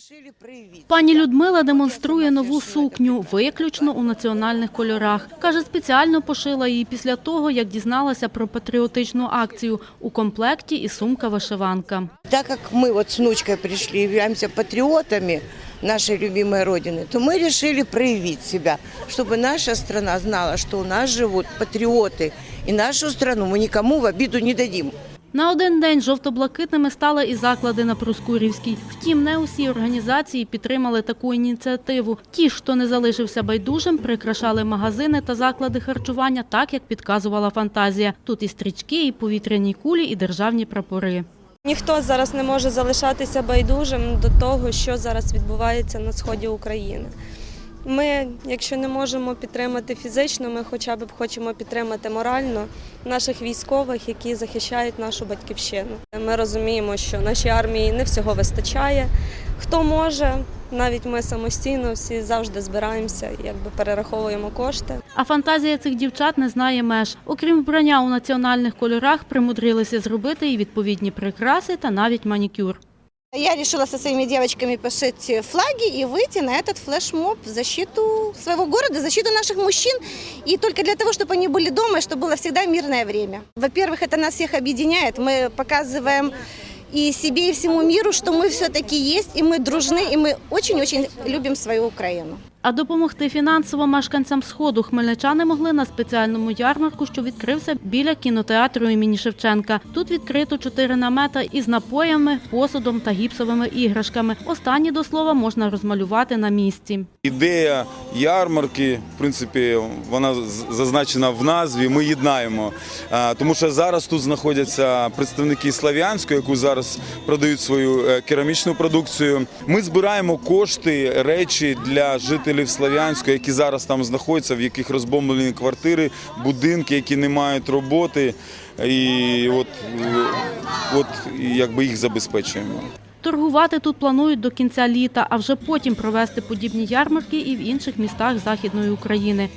решили проявить. Пані Людмила демонструє нову сукню, виключно у національних кольорах. Каже, спеціально пошила її після того, як дізналася про патріотичну акцію. У комплекті і сумка-вишиванка. Так как мы вот с внучкой пришли, являемся патриотами нашей любимой Родины, то мы решили проявить себя, чтобы наша страна знала, что у нас живут патриоты. И нашу страну мы никому в обиду не дадим. На один день жовто-блакитними стали і заклади на Проскурівській. Втім, не усі організації підтримали таку ініціативу. Ті, хто не залишився байдужим, прикрашали магазини та заклади харчування так, як підказувала фантазія. Тут і стрічки, і повітряні кулі, і державні прапори. Ніхто зараз не може залишатися байдужим до того, що зараз відбувається на сході України. Ми, якщо не можемо підтримати фізично, ми хоча б хочемо підтримати морально наших військових, які захищають нашу батьківщину. Ми розуміємо, що нашій армії не всього вистачає. Хто може, навіть ми самостійно всі завжди збираємося, якби перераховуємо кошти. А фантазія цих дівчат не знає меж. Окрім вбрання у національних кольорах, примудрилися зробити і відповідні прикраси та навіть манікюр. Я решила со своими девочками пошить флаги и выйти на этот флешмоб в защиту своего города, в защиту наших мужчин. И только для того, чтобы они были дома, и чтобы было всегда мирное время. Во-первых, это нас всех объединяет. Мы показываем и себе, и всему миру, что мы все-таки есть, и мы дружны, и мы очень-очень любим свою Украину. А допомогти фінансово мешканцям Сходу хмельничани могли на спеціальному ярмарку, що відкрився біля кінотеатру імені Шевченка. Тут відкрито чотири намета із напоями, посудом та гіпсовими іграшками. Останні, до слова, можна розмалювати на місці. Ідея ярмарки, в принципі, вона зазначена в назві. Ми єднаємо, тому що зараз тут знаходяться представники Слав'янської, яку зараз продають свою е, керамічну продукцію. Ми збираємо кошти, речі для жителів Слав'янської, які зараз там знаходяться, в яких розбомблені квартири, будинки, які не мають роботи. І от, от якби їх забезпечуємо. Торгувати тут планують до кінця літа, а вже потім провести подібні ярмарки і в інших містах Західної України.